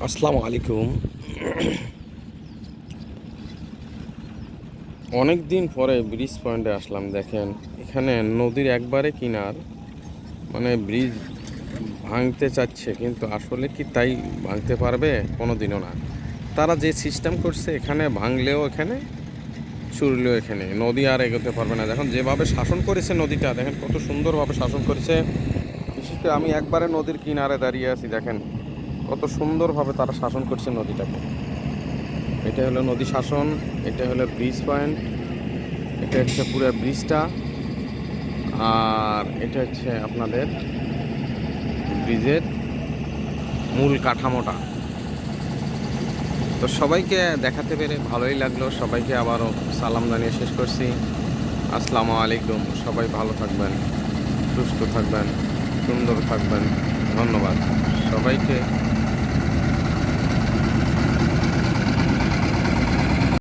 আসসালামু আলাইকুম। অনেক দিন পরে ব্রিজ পয়েন্টে আসলাম, দেখেন। এখানে নদীর একবারে কিনার মানে ব্রিজ ভাঙতে চাচ্ছে, কিন্তু আসলে কি তাই ভাঙতে পারবে? কোনো দিনও না। তারা যে সিস্টেম করছে, এখানে ভাঙলেও এখানে চুরলেও এখানে। নদী আর এগোতে পারবে না। দেখুন, যেভাবে শাসন করেছে নদীটা, দেখেন কত সুন্দরভাবে শাসন করেছে। বিশেষ করে আমি একবারে নদীর কিনারে দাঁড়িয়ে আছি, দেখেন। কত সুন্দরভাবে তারা শাসন করছে নদীটাকে। এটা হলো নদী শাসন, এটা হলো ব্রিজ পয়েন্ট এটা হচ্ছে পুরো ব্রিজটা আর এটা হচ্ছে আপনাদের ব্রিজের মূল কাঠামোটা। তো সবাইকে দেখাতে পেরে ভালোই লাগল, সবাইকে আবারও সালাম জানিয়ে শেষ করছি। আসসালামু আলাইকুম, সবাই ভালো থাকবেন, সুস্থ থাকবেন, সুন্দর থাকবেন, ধন্যবাদ। সবাইকে